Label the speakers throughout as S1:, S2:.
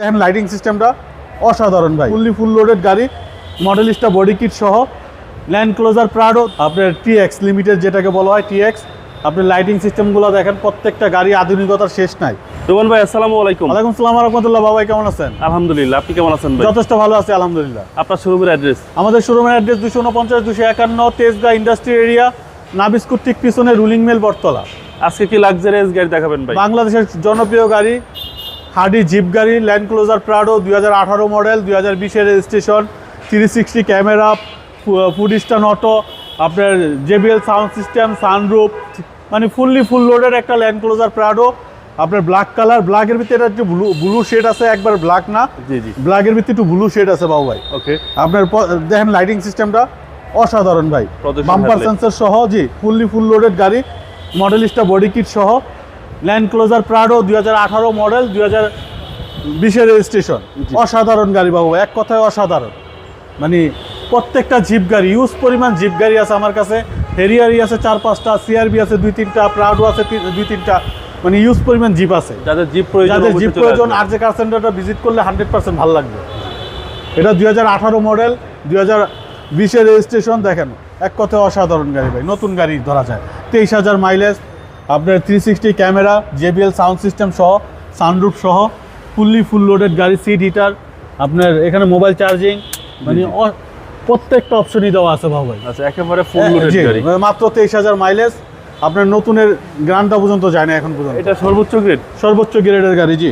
S1: দেখেন লাইটিং সিস্টেমটা অসাধারণ ভাই। ফুললি ফুল লোডেড গাড়ি মডেলিস্টা বডি কিট সহ। ল্যান্ড ক্লোজার প্রাডো আপনার টিএক্স লিমিটেড যেটাকে বলা হয় টিএক্স আপনি লাইটিং সিস্টেমগুলো দেখেন প্রত্যেকটা গাড়ি আধুনিকতার শেষ নাই।
S2: রোমান ভাই আসসালামু আলাইকুম।
S1: ওয়ালাইকুম সালাম রহমতুল্লাহ বাবাই কেমন আছেন?
S2: আলহামদুলিল্লাহ আপনি কেমন আছেন ভাই?
S1: যথেষ্ট ভালো আছে আলহামদুলিল্লাহ।
S2: আপনার শোরুমের অ্যাড্রেস
S1: আমাদের শোরুমের অ্যাড্রেস দুশো উনপঞ্চাশ দুশো একান্ন তেজগা ইন্ডাস্ট্রি এরিয়া নাবিস্কুট ঠিক পিছনে রুলিং মেল বটতলা।
S2: আজকে কি লাক্সারিয়াস গাড়ি দেখাবেন ভাই?
S1: বাংলাদেশের জনপ্রিয় গাড়ি হার্ডি জিপ গাড়ি ল্যান্ড ক্লোজার প্রাডো দুই হাজার আঠারো মডেল দুই হাজার বিশের রেজিস্ট্রেশন থ্রি সিক্সটি ক্যামেরা ফুড স্টান অটো আপনার জেবিএল সাউন্ড সিস্টেম সানরুপ মানে ফুললি ফুল লোডের একটা ল্যান্ড ক্লোজার প্রাডো। আপনার ব্ল্যাক কালার ব্ল্যাকের ভিতরে একটু ব্লু ব্লু শেড আছে একবার ব্ল্যাক না।
S2: জি জি।
S1: ব্ল্যাকের ভিতরে একটু ব্লু শেড আছে বাবু ভাই।
S2: ওকে।
S1: আপনার দেখেন লাইটিং সিস্টেমটা অসাধারণ ভাই। বাম্পার। সেন্সর সহ জি ফুললি ফুল লোডেড গাড়ি মডেলিস্টা বডি কিট সহ। ল্যান্ড ক্লোজার প্রাডো দুই হাজার আঠারো মডেল দুই হাজার বিশের রেজিস্ট্রেশন অসাধারণ গাড়ি বাবু এক কথায় অসাধারণ। মানে প্রত্যেকটা জিপ গাড়ি ইউজ পরিমাণ জিপ গাড়ি আছে আমার কাছে। হেরিয়ারি আছে চার পাঁচটা সিআরবি আছে দুই তিনটা প্রাডো আছে দুই তিনটা। মানে ইউজ পরিমাণ জিপ আছে।
S2: যাদের জিপ প্রয়োজন
S1: যাদের জিপ প্রয়োজন। আর যে কার সেন্টারটা ভিজিট করলে হান্ড্রেড পার্সেন্ট ভালো লাগবে। এটা দুই হাজার আঠারো মডেল দুই হাজার বিশের রেজিস্ট্রেশন দেখেন এক কথায় অসাধারণ গাড়ি ভাই নতুন গাড়ি ধরা যায়। তেইশ হাজার মাইলেজ আপনার three sixty camera JBL sound system সহ সানরুফ সহ ফুললি ফুল লোডেড গাড়ি সিট হিটার আপনার এখানে মোবাইল চার্জিং মানে প্রত্যেকটা অপশনই দেওয়া আছে ভাই
S2: আচ্ছা একেবারে ফুল লোডেড
S1: জি,
S2: গাড়ি।
S1: মাত্র তেইশ হাজার মাইলেজ আপনার নতুনের গ্রান্ডটা পর্যন্ত যায় না এখন পর্যন্ত।
S2: এটা সর্বোচ্চ গ্রেড
S1: সর্বোচ্চ গ্রেডের গাড়ি জি।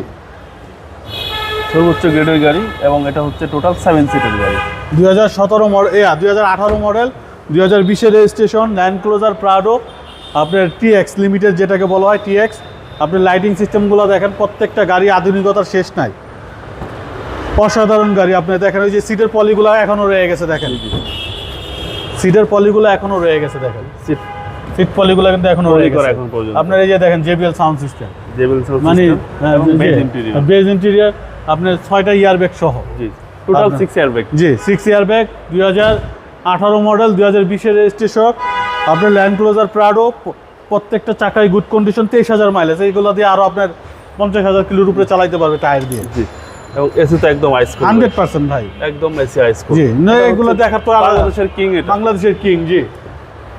S2: সর্বোচ্চ গ্রেডের গাড়ি এবং এটা হচ্ছে টোটাল সেভেন সিটের গাড়ি।
S1: দুই হাজার সতেরো মডেল এ দুই হাজার আঠারো মডেল দুই হাজার বিশের রেজিস্ট্রেশন ল্যান্ড ক্লোজার প্রাডো আপনার টিএক্স লিমিটেড যেটাকে বলা হয় টিএক্স আপনি লাইটিং সিস্টেমগুলো দেখেন প্রত্যেকটা গাড়ি আধুনিকতার শেষ নাই। অসাধারণ গাড়ি আপনি দেখেন ওই যে সিটের পলিগুলো এখনও রয়ে গেছে দেখেন। সিটের পলিগুলো এখনও রয়ে গেছে দেখেন।
S2: সিট
S1: সিট পলিগুলো কিন্তু এখনও রয়ে গেছে। আপনার এই যে দেখেন জেবিএল সাউন্ড সিস্টেম
S2: সাউন্ড
S1: মানে
S2: সিস্টেম এবং বেজ ইন্টেরিয়র
S1: আপনার ছয়টা ইয়ার ব্যাগ সহ।
S2: জি টোটাল সিক্স এয়ার ব্যাগ
S1: জি সিক্স ইয়ার ব্যাগ দুই হাজার আঠারো মডেল দুই হাজার বিশের রেজিস্ট্রেশন আপনার ল্যান্ড ক্লোজার প্রাডো প্রত্যেকটা চাকায় গুড কন্ডিশন তেইশ হাজার মাইলেজ এইগুলো দিয়ে আরও আপনার পঞ্চাশ হাজার কিলোর উপরে চালাইতে পারবে টায়ার দিয়ে।
S2: জি এবং এসি তো একদম আইস
S1: হান্ড্রেড পার্সেন্ট ভাই।
S2: একদম এসি আইস
S1: জি না এগুলো দেখার তো
S2: বাংলাদেশের কিং এটা।
S1: বাংলাদেশের কিং জি।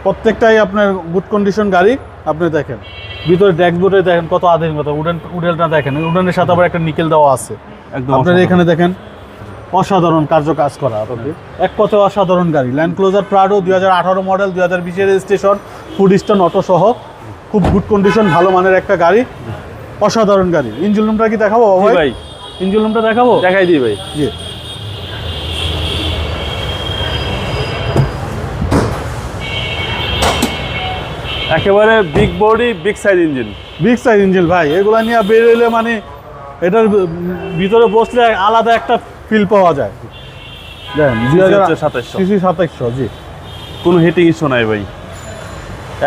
S1: প্রত্যেকটাই আপনার গুড কন্ডিশন গাড়ি আপনি দেখেন। ভিতরে ড্যাশবোর্ডে দেখেন কত আধুনিকতা উডেন উডেলটা দেখেন। উডেনের সাথে আবার একটা নিকেল দেওয়া আছে।
S2: একদম
S1: আপনার এখানে দেখেন অসাধারণ কার্য কাজ করা। এক কথায় অসাধারণ গাড়ি। ল্যান্ড ক্লোজার প্রাডো দুই হাজার আঠারো মডেল দুই হাজার বিশের রেজিস্ট্রেশন ফুড স্টান অটো সহ। খুব গুড কন্ডিশন ভালো মানের একটা গাড়ি। অসাধারণ গাড়ি। ইঞ্জিন রুমটা কি দেখাবো ভাই।
S2: ভাই
S1: ইঞ্জিন রুমটা দেখাবো?
S2: দেখাই দিই ভাই।
S1: জি।
S2: একেবারে big body big size engine
S1: big size engine ভাই। এগুলা নিয়ে বেরোলে মানে এটার ভিতরে বসলে আলাদা একটা ফিল পাওয়া যায়। সাতাইশশো। জি।
S2: কোনো হিটিং ইস্যু নাই ভাই।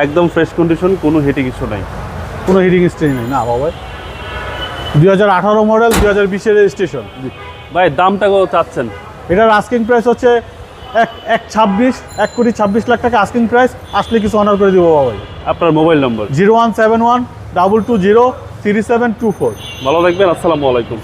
S2: একদম ফ্রেশ কন্ডিশন কোনো হিটিং ইস্যু নাই।
S1: কোনো হিটিং স্ট্রেন নেই। না বাবা দুই হাজার আঠারো মডেল দুই হাজার বিশের রেজিস্ট্রেশন
S2: ভাই দামটা কত চাচ্ছেন?
S1: এটার আস্কিং প্রাইস হচ্ছে এক এক ছাব্বিশ এক কোটি ছাব্বিশ লাখ টাকা আস্কিং প্রাইস আসলে কিছু অনার করে দিব বাবাই
S2: আপনার mobile number
S1: zero one seven one double two zero three seven two four.
S2: ভালো থাকবেন আসসালামু আলাইকুম।